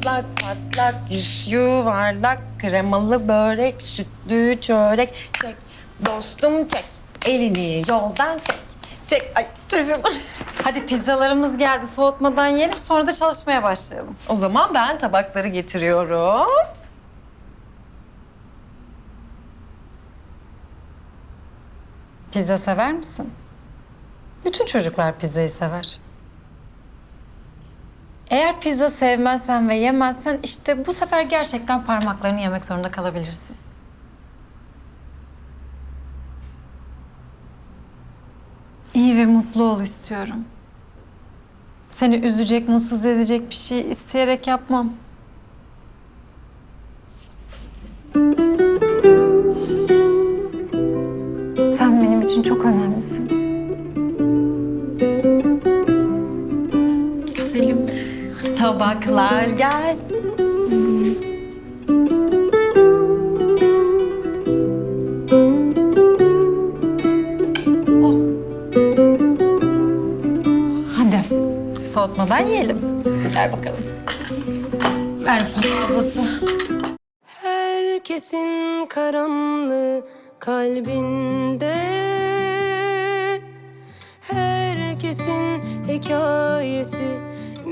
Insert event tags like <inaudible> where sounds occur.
Patlak patlak yüz yuvarlak kremalı börek sütlü çörek çek dostum çek elini yoldan çek çek ay taşın. <laughs> Hadi pizzalarımız geldi. Soğutmadan yiyelim sonra da çalışmaya başlayalım. O zaman ben tabakları getiriyorum. Pizza sever misin? Bütün çocuklar pizzayı sever. Eğer pizza sevmezsen ve yemezsen işte bu sefer gerçekten parmaklarını yemek zorunda kalabilirsin. İyi ve mutlu ol istiyorum. Seni üzecek, mutsuz edecek bir şey isteyerek yapmam. Sen benim için çok önemlisin. Güzelim. Tabaklar gel. Hadi. Soğutmadan yiyelim. Gel bakalım. Ver babası. Herkesin karanlığı kalbinde Herkesin hikayesi